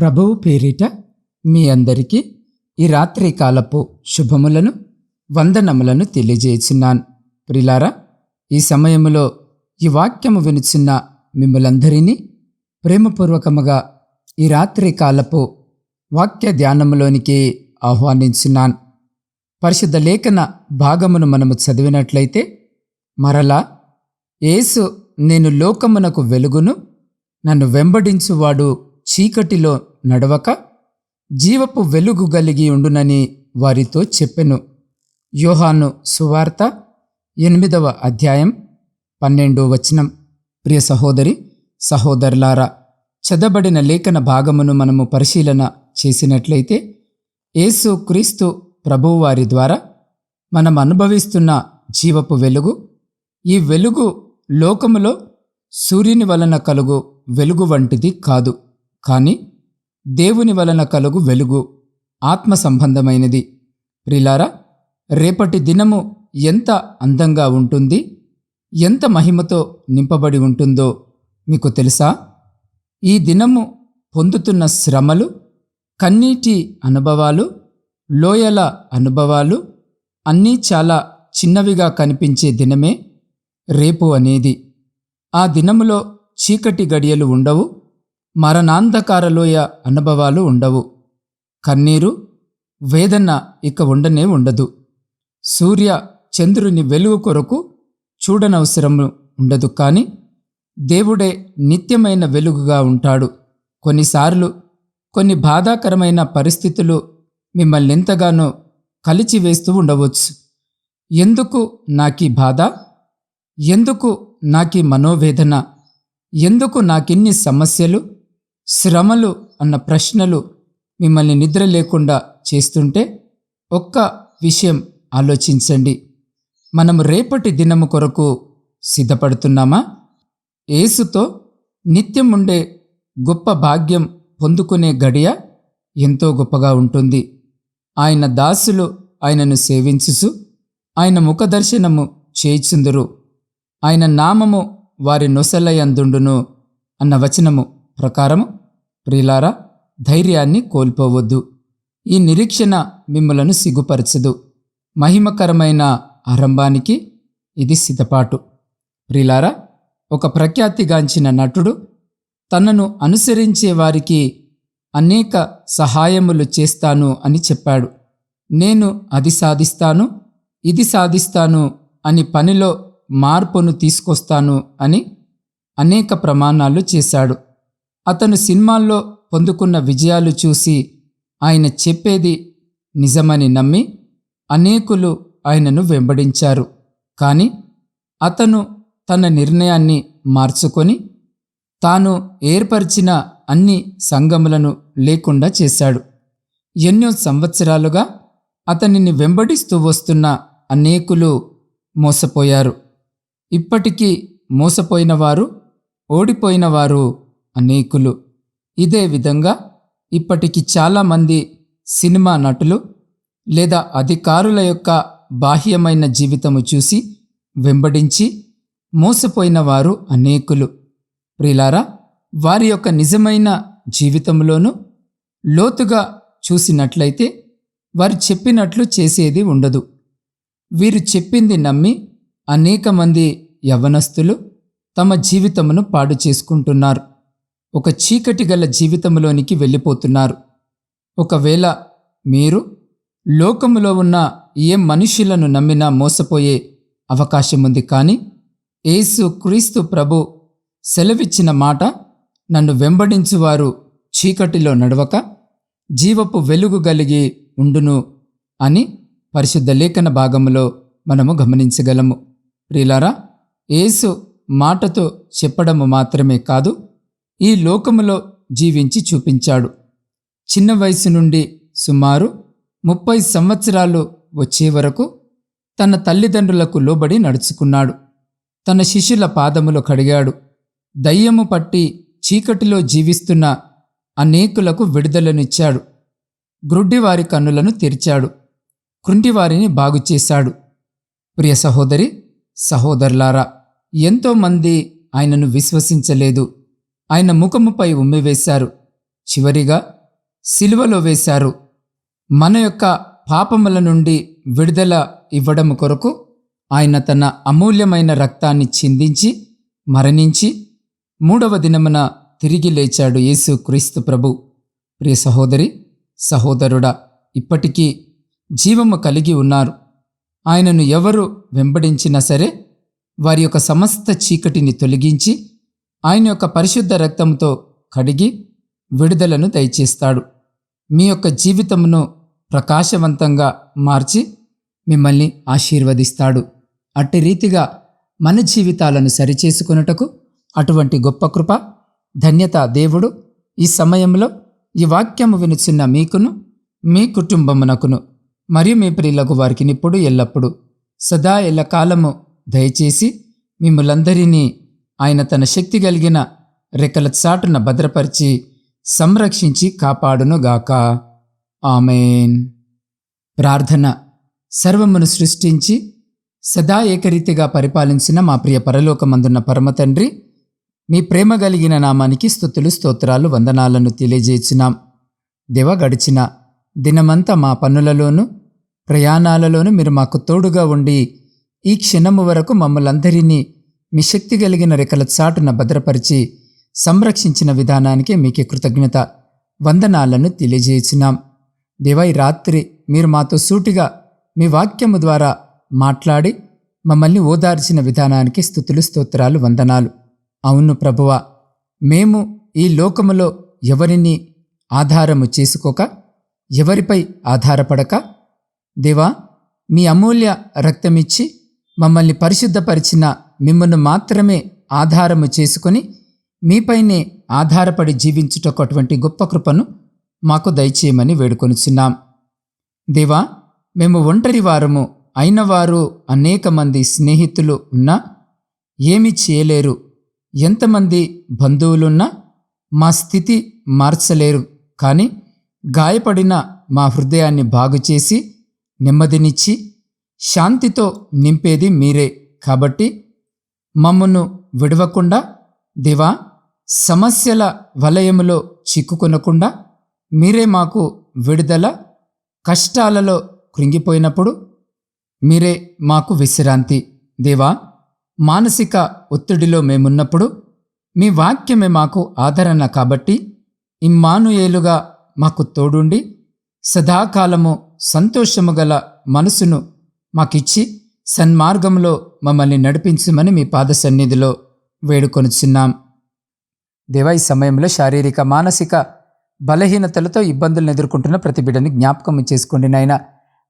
ప్రభువు పేరిట మీ అందరికీ ఈ రాత్రి కాలపు శుభములను వందనములను తెలియజేస్తున్నాను ప్రిలారా ఈ సమయములో ఈ వాక్యము వినుచున్న మిమ్మలందరినీ ప్రేమపూర్వకముగా ఈ రాత్రి కాలపు వాక్య ధ్యానములోనికి ఆహ్వానించున్నాను. పరిశుద్ధ లేఖన భాగమును మనము చదివినట్లయితే మరలా యేసు నేను లోకమునకు వెలుగును నన్ను వెంబడించువాడు చీకటిలో నడవక జీవపు వెలుగు కలిగి ఉండునని వారితో చెప్పెను. యోహాను సువార్త ఎనిమిదవ అధ్యాయం పన్నెండో వచనం. ప్రియ సహోదరి సహోదరులారా చదబడిన లేఖన భాగమును మనము పరిశీలన చేసినట్లయితే యేసు క్రీస్తు ప్రభువు వారి ద్వారా మనం అనుభవిస్తున్న జీవపు వెలుగు ఈ వెలుగు లోకములో సూర్యుని వలన కలుగు వెలుగు వంటిది కాదు. కానీ దేవుని వలన కలుగు వెలుగు ఆత్మ సంబంధమైనది. ప్రిలారా రేపటి దినము ఎంత అందంగా ఉంటుంది ఎంత మహిమతో నింపబడి ఉంటుందో మీకు తెలుసా? ఈ దినము పొందుతున్న శ్రమలు కన్నీటి అనుభవాలు లోయల అనుభవాలు అన్నీ చాలా చిన్నవిగా కనిపించే దినమే రేపు అనేది. ఆ దినములో చీకటి గడియలు ఉండవు మరణాంధకారలోయ అనుభవాలు ఉండవు. కన్నీరు వేదన ఇక ఉండనే ఉండదు. సూర్య చంద్రుని వెలుగు కొరకు చూడనవసరము ఉండదు కానీ దేవుడే నిత్యమైన వెలుగుగా ఉంటాడు. కొన్నిసార్లు కొన్ని బాధాకరమైన పరిస్థితులు మిమ్మల్ని ఎంతగానో కలిచివేస్తూ ఉండవచ్చు. ఎందుకు నాకీ బాధ? ఎందుకు నాకీ మనోవేదన? ఎందుకు నాకిన్ని సమస్యలు? శ్రమలు అన్న ప్రశ్నలు మిమ్మల్ని నిద్ర లేకుండా చేస్తుంటే ఒక్క విషయం ఆలోచించండి. మనం రేపటి దినము కొరకు సిద్ధపడుతున్నామా? ఏసుతో నిత్యం ఉండే గొప్ప భాగ్యం పొందుకునే గడియ ఎంతో గొప్పగా ఉంటుంది. ఆయన దాసులు ఆయనను సేవించుసు ఆయన ముఖదర్శనము చేయిచుందురు. ఆయన నామము వారి నొసలయందుండును అన్న వచనము ప్రకారం ప్రియులారా ధైర్యాన్ని కోల్పోవద్దు. ఈ నిరీక్షణ మిమ్మలను సిగ్గుపరచదు. మహిమకరమైన ఆరంభానికి ఇది సిద్ధపాటు. ప్రిలారా ఒక ప్రఖ్యాతిగాంచిన నటుడు తనను అనుసరించే వారికి అనేక సహాయములు చేస్తాను అని చెప్పాడు. నేను అది సాధిస్తాను ఇది సాధిస్తాను అని పనిలో మార్పును తీసుకొస్తాను అని అనేక ప్రమాణాలు చేశాడు. అతను సినిమాల్లో పొందుకున్న విజయాలు చూసి ఆయన చెప్పేది నిజమని నమ్మి అనేకులు ఆయనను వెంబడించారు. కానీ అతను తన నిర్ణయాన్ని మార్చుకొని తాను ఏర్పరిచిన అన్ని సంఘములను లేకుండా చేశాడు. ఎన్నో సంవత్సరాలుగా అతనిని వెంబడిస్తూ వస్తున్న అనేకులు మోసపోయారు. ఇప్పటికీ మోసపోయినవారు ఓడిపోయినవారు ఓడిపోయిన వారు అనేకులు. ఇదే విధంగా ఇప్పటికి చాలామంది సినిమా నటులు లేదా అధికారుల యొక్క బాహ్యమైన జీవితము చూసి వెంబడించి మోసపోయిన వారు అనేకులు. ప్రిలారా వారి యొక్క నిజమైన జీవితంలోనూ లోతుగా చూసినట్లయితే వారు చెప్పినట్లు చేసేది ఉండదు. వీరు చెప్పింది నమ్మి అనేక మంది యవనస్తులు తమ జీవితమును పాడు చేసుకుంటున్నారు. ఒక చీకటి గల జీవితంలోనికి వెళ్ళిపోతున్నారు. ఒకవేళ మీరు లోకములో ఉన్న ఏ మనుషులను నమ్మినా మోసపోయే అవకాశం ఉంది కానీ యేసు క్రీస్తు ప్రభు సెలవిచ్చిన మాట నన్ను వెంబడించువారు చీకటిలో నడవక జీవపు వెలుగు కలిగి ఉండును అని పరిశుద్ధ లేఖన భాగంలో మనము గమనించగలము. ప్రియులారా యేసు మాటతో చెప్పడము మాత్రమే కాదు ఈ లోకములో జీవించి చూపించాడు. చిన్న వయసు నుండి సుమారు ముప్పై సంవత్సరాలు వచ్చే వరకు తన తల్లిదండ్రులకు లోబడి నడుచుకున్నాడు. తన శిష్యుల పాదములు కడిగాడు. దయ్యము పట్టి చీకటిలో జీవిస్తున్న అనేకులకు విడుదలనిచ్చాడు. గ్రుడ్డివారి కన్నులను తెరిచాడు. కృంటివారిని బాగుచేశాడు ప్రియ సహోదరి సహోదరులారా ఎంతోమంది ఆయనను విశ్వసించలేదు. ఆయన ముఖముపై ఉమ్మివేశారు చివరిగా సిలువలో వేశారు. మన యొక్క పాపముల నుండి విడుదల ఇవ్వడం కొరకు ఆయన తన అమూల్యమైన రక్తాన్ని చిందించి మరణించి మూడవ దినమున తిరిగి లేచాడు యేసు క్రీస్తు ప్రభు. ప్రియ సహోదరి సహోదరుడా ఇప్పటికీ జీవము కలిగి ఉన్నారు. ఆయనను ఎవరు వెంబడించినా సరే వారి యొక్క సమస్త చీకటిని తొలగించి ఆయన యొక్క పరిశుద్ధ రక్తంతో కడిగి విడుదలను దయచేస్తాడు. మీ యొక్క జీవితమును ప్రకాశవంతంగా మార్చి మిమ్మల్ని ఆశీర్వదిస్తాడు. అట్టి రీతిగా మన జీవితాలను సరిచేసుకొనుటకు అటువంటి గొప్ప కృప ధన్యత దేవుడు ఈ సమయంలో ఈ వాక్యము వినుచున్న మీకును మీ కుటుంబమునకును మరియు మీ ప్రియులకు వారికి ఇప్పుడు ఎల్లప్పుడూ సదా ఎల్లకాలము దయచేసి మిమ్మలందరినీ ఆయన తన శక్తి కలిగిన రెక్కల చాటున భద్రపరిచి సంరక్షించి కాపాడునుగాక. ఆమెన్. ప్రార్థన. సర్వమును సృష్టించి సదా ఏకరీతిగా పరిపాలించిన మా ప్రియ పరలోకమందున్న పరమతండ్రి మీ ప్రేమ కలిగిన నామానికి స్థుతులు స్తోత్రాలు వందనాలను తెలియజేసినాం దివ గడిచిన దినమంతా మా పనులలోనూ ప్రయాణాలలోనూ మీరు మాకు తోడుగా ఉండి ఈ క్షణము వరకు మమ్మల్ందరినీ మీ శక్తి కలిగిన రెక్కల చాటున భద్రపరిచి సంరక్షించిన విధానానికి మీకు కృతజ్ఞత వందనాలను తెలియజేసినాం దేవై రాత్రి మీరు మాతో సూటిగా మీ వాక్యము ద్వారా మాట్లాడి మమ్మల్ని ఓదార్చిన విధానానికి స్థుతులు స్తోత్రాలు వందనాలు. అవును ప్రభువా మేము ఈ లోకములో ఎవరిని ఆధారము చేసుకోక ఎవరిపై ఆధారపడక? దేవా మీ అమూల్య రక్తమిచ్చి మమ్మల్ని పరిశుద్ధపరిచిన మిమ్మల్ని మాత్రమే ఆధారము చేసుకొని మీపైనే ఆధారపడి జీవించుటకు అటువంటి గొప్ప కృపను మాకు దయచేయమని వేడుకొనుచున్నాం. దేవా మేము ఒంటరి వారము అయినవారు అనేక మంది స్నేహితులు ఉన్నా ఏమి చేయలేరు. ఎంతమంది బంధువులున్నా మా స్థితి మార్చలేరు. కానీ గాయపడిన మా హృదయాన్ని బాగుచేసి నెమ్మదినిచ్చి శాంతితో నింపేది మీరే కాబట్టి మమ్మను విడవకుండా దేవా సమస్యల వలయములో చిక్కుకొనకుండా మీరే మాకు విడుదల కష్టాలలో కృంగిపోయినప్పుడు మీరే మాకు విశ్రాంతి. దేవా మానసిక ఒత్తిడిలో మేమున్నప్పుడు మీ వాక్యమే మాకు ఆదరణ కాబట్టి ఇమ్మానుయేలుగా మాకు తోడుండి సదాకాలము సంతోషము గల మనసును మాకిచ్చి సన్మార్గంలో మమ్మల్ని నడిపించమని మీ పాద సన్నిధిలో వేడుకొనుచున్నాం. దేవా ఈ సమయంలో శారీరక మానసిక బలహీనతలతో ఇబ్బందులను ఎదుర్కొంటున్న ప్రతి బిడ్డని జ్ఞాపకం చేసుకోండి నాయన.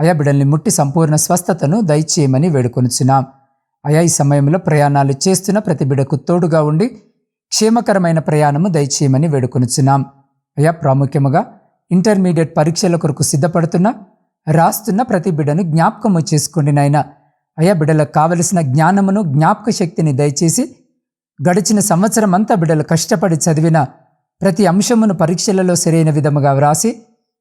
అయా బిడ్డల్ని ముట్టి సంపూర్ణ స్వస్థతను దయచేయమని వేడుకొనుచున్నాం. అయా ఈ సమయంలో ప్రయాణాలు చేస్తున్న ప్రతి బిడ్డకు తోడుగా ఉండి క్షేమకరమైన ప్రయాణము దయచేయమని వేడుకొనుచున్నాం. అయా ప్రాముఖ్యముగా ఇంటర్మీడియట్ పరీక్షల కొరకు సిద్ధపడుతున్న రాస్తున్న ప్రతి బిడ్డను జ్ఞాపకము చేసుకోండి నాయన. అయ్యా బిడ్డలకు కావలసిన జ్ఞానమును జ్ఞాపక శక్తిని దయచేసి గడిచిన సంవత్సరం అంతా బిడ్డలు కష్టపడి చదివిన ప్రతి అంశమును పరీక్షలలో సరైన విధముగా వ్రాసి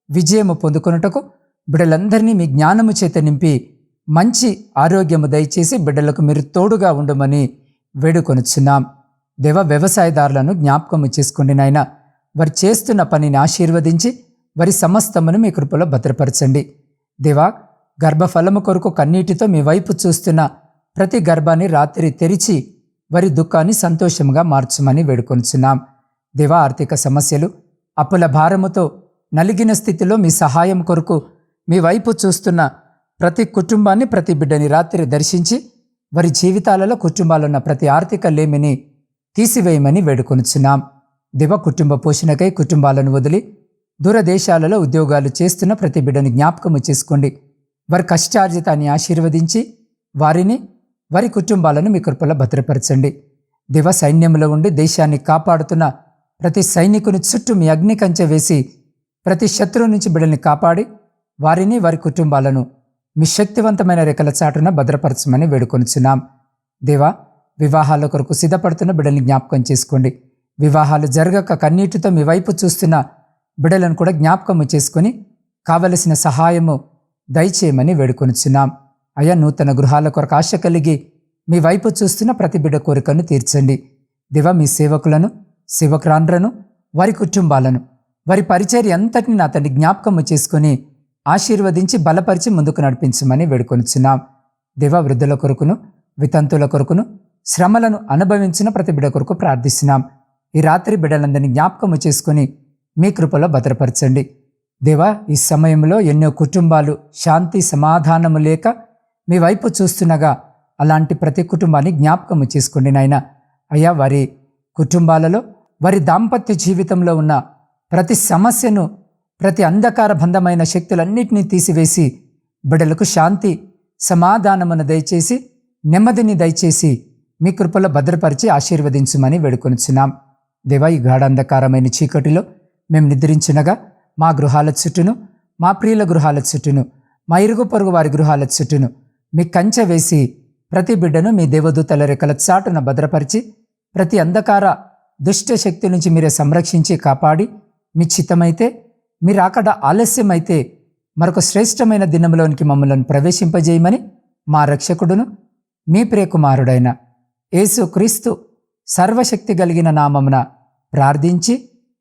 విజయము పొందుకొనుటకు బిడ్డలందరినీ మీ జ్ఞానము చేత నింపి మంచి ఆరోగ్యము దయచేసి బిడ్డలకు మీరు తోడుగా ఉండమని వేడుకొనుచున్నాం. దేవ వ్యవసాయదారులను జ్ఞాపకము చేసుకోండి నాయన. వారు చేస్తున్న పనిని ఆశీర్వదించి వారి సమస్తమును మీ కృపలో భద్రపరచండి. దేవా గర్భఫలము కొరకు కన్నీటితో మీ వైపు చూస్తున్న ప్రతి గర్భాన్ని రాత్రి తెరిచి వారి దుఃఖాన్ని సంతోషంగా మార్చమని వేడుకొంచున్నాం. దేవా ఆర్థిక సమస్యలు అప్పుల భారముతో నలిగిన స్థితిలో మీ సహాయం కొరకు మీ వైపు చూస్తున్న ప్రతి కుటుంబాన్ని ప్రతి బిడ్డని రాత్రి దర్శించి వారి జీవితాలలో కుటుంబాలున్న ప్రతి ఆర్థిక లేమిని తీసివేయమని వేడుకొనుచున్నాం దివ కుటుంబ పోషణకై కుటుంబాలను వదిలి దూరదేశాలలో ఉద్యోగాలు చేస్తున్న ప్రతి బిడ్డను జ్ఞాపకము చేసుకోండి వారి కష్టార్జితాన్ని ఆశీర్వదించి వారిని వారి కుటుంబాలను మీ కృపలో భద్రపరచండి. దివ సైన్యంలో ఉండి దేశాన్ని కాపాడుతున్న ప్రతి సైనికుని చుట్టూ మీ అగ్ని కంచె వేసి ప్రతి శత్రువు నుంచి బిడ్డల్ని కాపాడి వారిని వారి కుటుంబాలను మీ శక్తివంతమైన రెక్కల చాటున భద్రపరచమని వేడుకొనుచున్నాం. దేవా వివాహాల కొరకు సిద్ధపడుతున్న బిడ్డల్ని జ్ఞాపకం చేసుకోండి. వివాహాలు జరగక కన్నీటితో మీ వైపు చూస్తున్న బిడలను కూడా జ్ఞాపకము చేసుకొని కావలసిన సహాయము దయచేయమని వేడుకొనిచున్నాం. అయ్యా నూతన గృహాల కొరకు ఆశ కలిగి మీ వైపు చూస్తున్న ప్రతి బిడ్డ కోరికను తీర్చండి. దివ మీ సేవకులను సేవకురాండ్రను వారి కుటుంబాలను వారి పరిచర్య అంతటిని నా తండ్రి జ్ఞాపకము చేసుకొని ఆశీర్వదించి బలపరిచి ముందుకు నడిపించమని వేడుకొనిచున్నాం. దివా వృద్ధుల కొరకును వితంతుల కొరకును శ్రమలను అనుభవించిన ప్రతి బిడ్డ కొరకు ప్రార్థిస్తున్నాం. ఈ రాత్రి బిడ్డలందరినీ జ్ఞాపకము చేసుకుని మీ కృపలో భద్రపరచండి. దేవా ఈ సమయంలో ఎన్నో కుటుంబాలు శాంతి సమాధానము లేక మీ వైపు చూస్తుండగా అలాంటి ప్రతి కుటుంబాన్ని జ్ఞాపకము చేసుకోండి నాయన. అయ్యా వారి కుటుంబాలలో వారి దాంపత్య జీవితంలో ఉన్న ప్రతి సమస్యను ప్రతి అంధకార బంధమైన శక్తులన్నింటినీ తీసివేసి బిడలకు శాంతి సమాధానమును దయచేసి నెమ్మదిని దయచేసి మీ కృపలో భద్రపరిచి ఆశీర్వదించమని వేడుకొనిచున్నాం. దేవా ఈ గాఢాంధకారమైన చీకటిలో మేము నిద్రించినగా మా గృహాల చుట్టూను మా ప్రియుల గృహాల చుట్టూను మా ఇరుగు పొరుగు వారి గృహాల చుట్టూను మీ కంచె వేసి ప్రతి బిడ్డను మీ దేవదూతల రెక్కల చాటున భద్రపరిచి ప్రతి అంధకార దుష్ట శక్తి నుంచి మీరే సంరక్షించి కాపాడి మీ చిత్తమైతే మీరు అక్కడ ఆలస్యమైతే మరొక శ్రేష్టమైన దినంలోనికి మమ్మల్ని ప్రవేశింపజేయమని మా రక్షకుడును మీ ప్రియకుమారుడైన యేసు క్రీస్తు సర్వశక్తి కలిగిన నామమున ప్రార్థించి